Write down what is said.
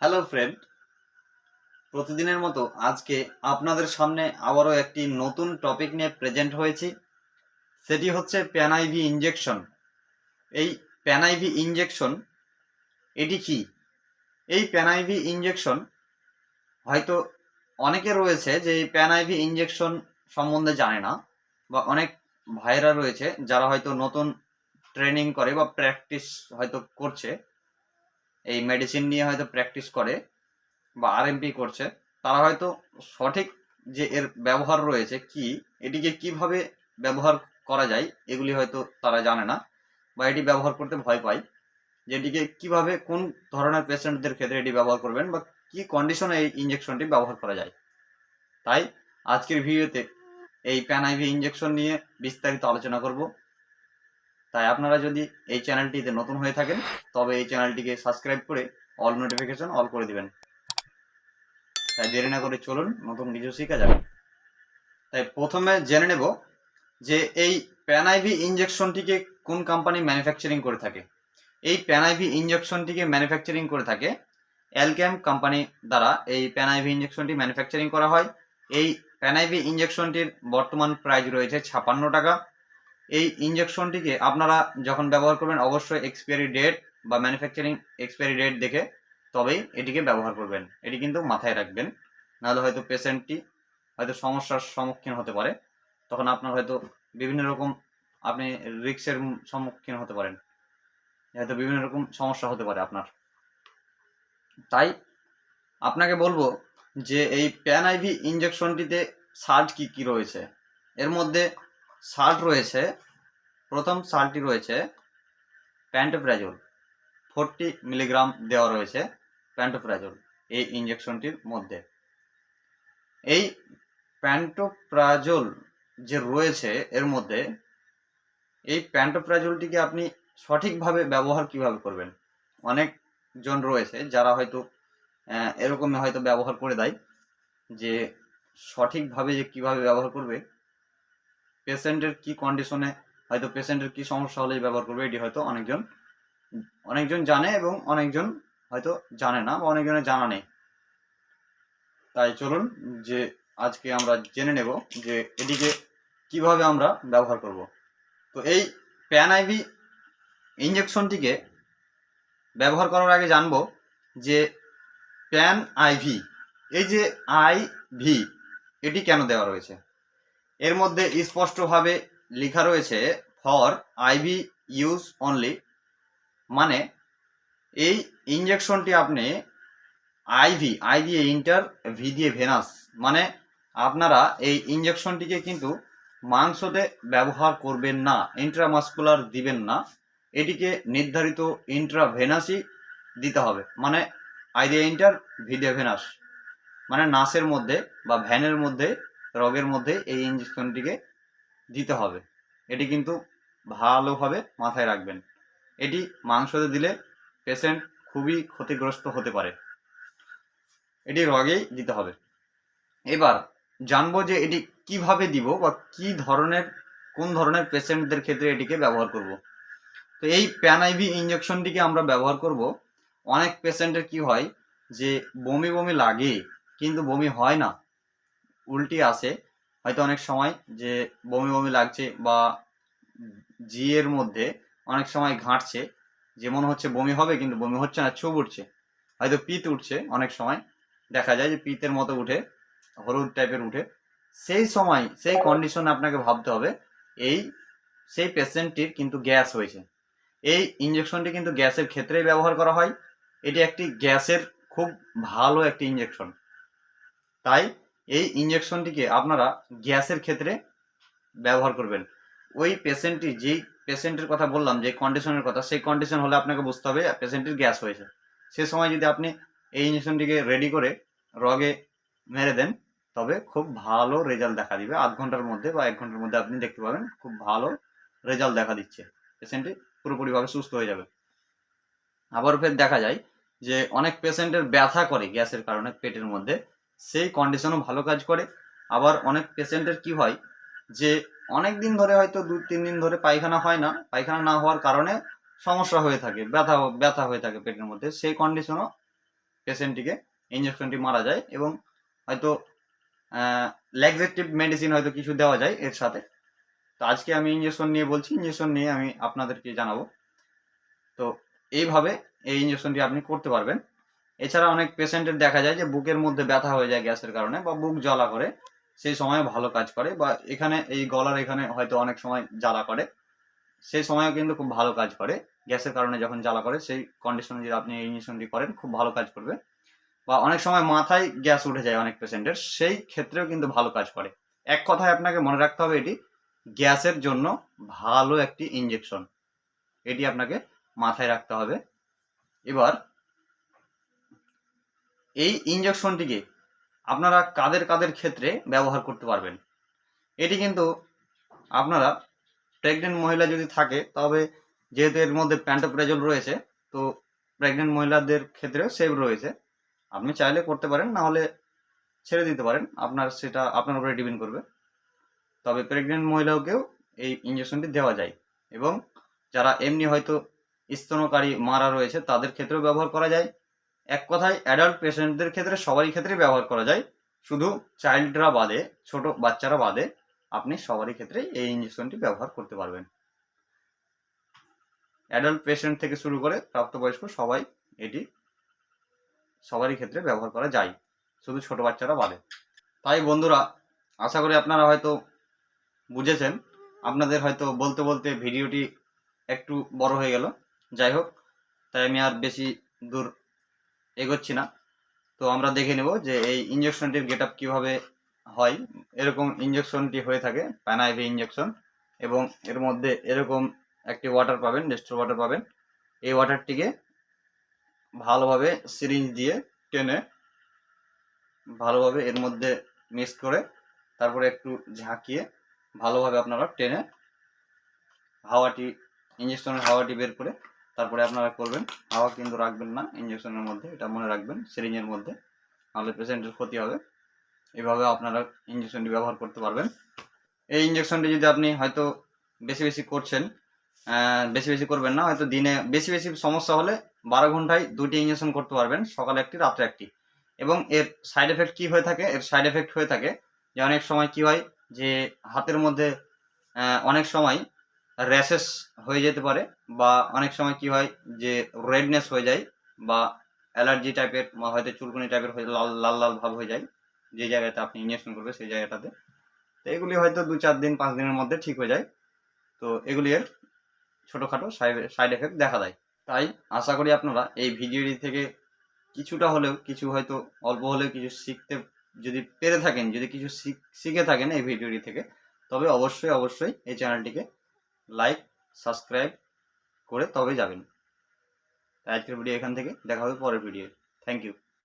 Hello friend প্রতিদিনের মতো আজকে আপনাদের সামনে আবারও একটি নতুন টপিক নিয়ে প্রেজেন্ট হয়েছি। সেটি হচ্ছে প্যানাইভি ইঞ্জেকশন এই প্যানাইভি ইঞ্জেকশন এটি কি? এই প্যানাইভি ইঞ্জেকশন হয়তো অনেকে রয়েছে যে এই প্যানাইভি ইঞ্জেকশন সম্বন্ধে জানে না, বা অনেক ভাইরা রয়েছে যারা হয়তো নতুন ট্রেনিং করে বা প্র্যাকটিস হয়তো করছে। এই মেডিসিন নিয়ে হয়তো প্র্যাকটিস করে বা আরএমপি করছে, তারা হয়তো সঠিক যে এর ব্যবহার রয়েছে কি, এটিকে কীভাবে ব্যবহার করা যায়, এগুলি হয়তো তারা জানে না বা এটি ব্যবহার করতে ভয় পায় যে এটিকে কীভাবে, কোন ধরনের পেশেন্টদের ক্ষেত্রে এটি ব্যবহার করবেন বা কি কন্ডিশনে এই ইঞ্জেকশনটি ব্যবহার করা যায়। তাই আজকের ভিডিওতে এই প্যানাইভি ইঞ্জেকশন নিয়ে বিস্তারিত আলোচনা করব। তাই আপনারা যদি এই চ্যানেলটিতে নতুন হয়ে থাকেন, তবে এই চ্যানেলটিকে সাবস্ক্রাইব করে অল নোটিফিকেশন অল করে দিবেন। তাই দেরি না করে চলুন, নতুন কিছু শেখা যাবে তাই প্রথমে জেনে নেব যে এই প্যানাইভি ইঞ্জেকশনটিকে কোন কোম্পানি ম্যানুফ্যাকচারিং করে থাকে। এই প্যানাইভি ইঞ্জেকশনটিকে ম্যানুফ্যাকচারিং করে থাকে অ্যালক্যাম কোম্পানি দ্বারা এই প্যানাইভি ইঞ্জেকশনটি ম্যানুফ্যাকচারিং করা হয়। এই প্যানাইভি ইঞ্জেকশনটির বর্তমান প্রাইস রয়েছে ছাপান্ন টাকা। এই ইঞ্জেকশনটিকে আপনারা যখন ব্যবহার করবেন, অবশ্যই এক্সপায়ারি ডেট বা ম্যানুফ্যাকচারিং এক্সপায়ারি ডেট দেখে তবেই এটিকে ব্যবহার করবেন। এটি কিন্তু মাথায় রাখবেন। নাহলে হয়তো পেশেন্টটি হয়তো সমস্যার সম্মুখীন হতে পারে। তখন আপনার হয়তো বিভিন্ন রকম আপনি রিক্সের সম্মুখীন হতে পারেন। হয়তো বিভিন্ন রকম সমস্যা হতে পারে আপনার। তাই আপনাকে বলব যে এই প্যান আইভি ইঞ্জেকশনটিতে সাল্ট কি কি রয়েছে? এর মধ্যে সাল্ট রয়েছে। প্রথম সাল্টটি রয়েছে প্যান্টোপ্রাজল ফোরটি মিলিগ্রাম দেওয়া রয়েছে প্যান্টোপ্রাজল এই ইঞ্জেকশনটির মধ্যে। এই প্যান্টোপ্রাজল যে রয়েছে এর মধ্যে এই প্যান্টোপ্রাজলটিকে আপনি সঠিকভাবে ব্যবহার কীভাবে করবেন? অনেকজন রয়েছে যারা হয়তো আহ, এরকম হয়তো ব্যবহার করে দেয় যে সঠিকভাবে যে কীভাবে ব্যবহার করবে পেশেন্টের কি কন্ডিশনে হয়তো পেশেন্টের কি সমস্যা হলে ব্যবহার করবে, এটি হয়তো অনেকজন অনেকজন জানে এবং অনেকজন হয়তো জানে না বা অনেকজনের জানা নেই। তাই চলুন যে আজকে আমরা জেনে নেব যে এটিকে কীভাবে আমরা ব্যবহার করব। তো এই প্যান আইভি ইঞ্জেকশনটিকে ব্যবহার করার আগে জানব যে প্যান আইভি এই যে আই ভি এটি কেন দেওয়া রয়েছে? এর মধ্যে স্পষ্টভাবে লেখা রয়েছে, ফর আইভি ইউজ অনলি মানে এই ইঞ্জেকশনটি আপনি আইভি আই দিয়ে ইন্টার, ভি দিয়ে ভেনাস মানে আপনারা এই ইঞ্জেকশনটিকে কিন্তু মাংসতে ব্যবহার করবেন না ইন্ট্রামাস্কুলার দিবেন না, এটিকে নির্ধারিত ইন্ট্রাভেনাসই দিতে হবে মানে আই দিয়ে ইন্টার, ভি দিয়ে ভেনাস মানে নাসের মধ্যে বা ভ্যানের মধ্যে রগের মধ্যে এই ইঞ্জেকশনটিকে দিতে হবে। এটি কিন্তু ভালোভাবে মাথায় রাখবেন। এটি মাংসতে দিলে পেশেন্ট খুবই ক্ষতিগ্রস্ত হতে পারে। এটি রগেই দিতে হবে। এবার জানব যে এটি কীভাবে দিব বা কি ধরনের, কোন ধরনের পেশেন্টদের ক্ষেত্রে এটিকে ব্যবহার করব। তো এই প্যানাইভি ইঞ্জেকশনটিকে আমরা ব্যবহার করব। অনেক পেশেন্টের কি হয় যে বমি বমি লাগে, কিন্তু বমি হয় না। উল্টি আসে হয়তো অনেক সময় যে বমি বমি লাগছে বা জিয়ের মধ্যে অনেক সময় ঘাঁটছে, যে মনে হচ্ছে বমি হবে কিন্তু বমি হচ্ছে না, চুপ উঠছে। হয়তো পিত উঠছে অনেক সময়। দেখা যায় যে পিতের মতো উঠে, হলুদ টাইপের উঠে। সেই সময়, সেই কন্ডিশনে আপনাকে ভাবতে হবে, এই, সেই পেশেন্টটির কিন্তু গ্যাস হয়েছে। এই ইঞ্জেকশনটি কিন্তু গ্যাসের ক্ষেত্রেই ব্যবহার করা হয়। এটি একটি গ্যাসের খুব ভালো একটি ইঞ্জেকশন তাই এই ইঞ্জেকশনটিকে আপনারা গ্যাসের ক্ষেত্রে ব্যবহার করবেন। ওই পেশেন্টটি যেই পেশেন্টের কথা বললাম, যে কন্ডিশনের কথা, সেই কন্ডিশন হলে আপনাকে বুঝতে হবে পেশেন্টের গ্যাস হয়েছে। সে সময় যদি আপনি এই ইঞ্জেকশনটিকে রেডি করে রগে মেরে দেন, তবে খুব ভালো রেজাল্ট দেখা দিবে। আধ ঘণ্টার মধ্যে বা এক ঘণ্টার মধ্যে আপনি দেখতে পাবেন, খুব ভালো রেজাল্ট দেখা দিচ্ছে। পেশেন্টটি পুরোপুরিভাবে সুস্থ হয়ে যাবে। আবার ফের দেখা যায় যে অনেক পেশেন্টের ব্যথা করে গ্যাসের কারণে পেটের মধ্যে। সেই কন্ডিশনও ভালো কাজ করে। আবার অনেক পেশেন্টের কি হয় যে অনেক দিন ধরে হয়তো দু, তিন দিন ধরে পায়খানা হয় না। পায়খানা না হওয়ার কারণে সমস্যা হয়ে থাকে, ব্যথা ব্যথা হয়ে থাকে পেটের মধ্যে। সেই কন্ডিশনও পেশেন্টটিকে ইঞ্জেকশনটি মারা যায় এবং হয়তো ল্যাক্সেটিভ মেডিসিন হয়তো কিছু দেওয়া যায় এর সাথে। তো আজকে আমি ইঞ্জেকশন নিয়ে বলছি ইঞ্জেকশন নিয়ে আমি আপনাদেরকে জানাব। তো এইভাবে এই ইঞ্জেকশনটি আপনি করতে পারবেন। এছাড়া অনেক পেশেন্টের দেখা যায় যে বুকের মধ্যে ব্যথা হয়ে যায় গ্যাসের কারণে বা বুক জ্বালা করে, সেই সময় ভালো কাজ করে বা এখানে এই গলার এখানে হয়তো অনেক সময় জ্বালা করে, সেই সময়ও কিন্তু খুব ভালো কাজ করে। গ্যাসের কারণে যখন জ্বালা করে, সেই কন্ডিশনে যদি আপনি এই ইঞ্জেকশনটি করেন, খুব ভালো কাজ করবে। বা অনেক সময় মাথায় গ্যাস উঠে যায় অনেক পেশেন্টের, সেই ক্ষেত্রেও কিন্তু ভালো কাজ করে। এক কথায় আপনাকে মনে রাখতে হবে এটি, গ্যাসের জন্য ভালো একটি ইঞ্জেকশন এটি আপনাকে মাথায় রাখতে হবে। এবার এই ইঞ্জেকশনটিকে আপনারা কাদের কাদের ক্ষেত্রে ব্যবহার করতে পারবেন? এটি কিন্তু আপনারা প্রেগনেন্ট মহিলা যদি থাকে, তবে যেহেতু এর মধ্যে প্যান্টোপ্রেজল রয়েছে, তো প্রেগনেন্ট মহিলাদের ক্ষেত্রেও সেভ রয়েছে। আপনি চাইলে করতে পারেন, না হলে ছেড়ে দিতে পারেন। আপনার সেটা আপনার উপরে ডিপেন্ড করবে। তবে প্রেগনেন্ট মহিলাকেও এই ইঞ্জেকশনটি দেওয়া যায়। এবং যারা এমনি হয়তো স্তনকারী মারা রয়েছে, তাদের ক্ষেত্রেও ব্যবহার করা যায়। এক কথায় অ্যাডাল্ট পেশেন্টদের ক্ষেত্রে সবারই ক্ষেত্রে ব্যবহার করা যায়। শুধু চাইল্ডরা বাদে, ছোট বাচ্চারা বাদে, আপনি সবারই ক্ষেত্রে এই ইঞ্জেকশনটি ব্যবহার করতে পারবেন। অ্যাডাল্ট পেশেন্ট থেকে শুরু করে প্রাপ্তবয়স্ক সবাই এটি সবারই ক্ষেত্রে ব্যবহার করা যায়, শুধু ছোট বাচ্চারা বাদে। তাই বন্ধুরা, আশা করি আপনারা হয়তো বুঝেছেন, আপনাদের হয়তো বলতে বলতে ভিডিওটি একটু বড় হয়ে গেল। যাই হোক, তাই আমি আর বেশি দূর এগোচ্ছি না। তো আমরা দেখে নেব যে এই ইঞ্জেকশনটির গেট আপ কীভাবে হয়। এরকম ইঞ্জেকশনটি হয়ে থাকে প্যানাইভি ইঞ্জেকশন এবং এর মধ্যে এরকম একটি ওয়াটার পাবেন ডেস্টোর ওয়াটার পাবেন। এই ওয়াটারটিকে ভালোভাবে সিরিঞ্জ দিয়ে টেনে ভালোভাবে এর মধ্যে মিক্স করে তারপরে একটু ঝাঁকিয়ে ভালোভাবে আপনারা টেনে হাওয়াটি ইঞ্জেকশনের হাওয়াটি বের করে তারপরে আপনারা করবেন। হাওয়া কিন্তু রাখবেন না ইঞ্জেকশনের মধ্যে, এটা মনে রাখবেন সিরিঞ্জের মধ্যে। নাহলে পেশেন্টের ক্ষতি হবে। এভাবে আপনারা ইঞ্জেকশনটি ব্যবহার করতে পারবেন। এই ইঞ্জেকশনটি যদি আপনি হয়তো বেশি বেশি করছেন বেশি বেশি করবেন না, হয়তো দিনে বেশি বেশি সমস্যা হলে বারো ঘন্টায় দুটি ইঞ্জেকশন করতে পারবেন, সকালে একটি, রাত্রে একটি। এবং এর সাইড এফেক্ট কি হয়ে থাকে? এর সাইড এফেক্ট হয়ে থাকে যে অনেক সময় কি হয় যে হাতের মধ্যে অনেক সময় র্যাশেস হয়ে যেতে পারে বা অনেক সময় কি হয় যে রেডনেস হয়ে যায় বা অ্যালার্জি টাইপের বা হয়তো চুলকুনি টাইপের হয়ে লাল লাল লাল ভাব হয়ে যায়, যে জায়গাতে আপনি ইঞ্জেকশন করবে সেই জায়গাটাতে। তো এগুলি হয়তো দু চার দিন, পাঁচ দিনের মধ্যে ঠিক হয়ে যায়। তো এগুলি এর ছোটোখাটো সাইড এফেক্ট দেখা দেয়। তাই আশা করি আপনারা এই ভিডিওটি থেকে কিছুটা হলেও, কিছু হয়তো অল্প হলেও কিছু শিখতে যদি পেরে থাকেন, যদি কিছু শিখ- শিখে থাকেন এই ভিডিওটি থেকে, তবে অবশ্যই অবশ্যই এই চ্যানেলটিকে লাইক সাবস্ক্রাইব করে তবে যাবেন। আজকের ভিডিও এখান থেকে। দেখা হবে পরের ভিডিও থ্যাংক ইউ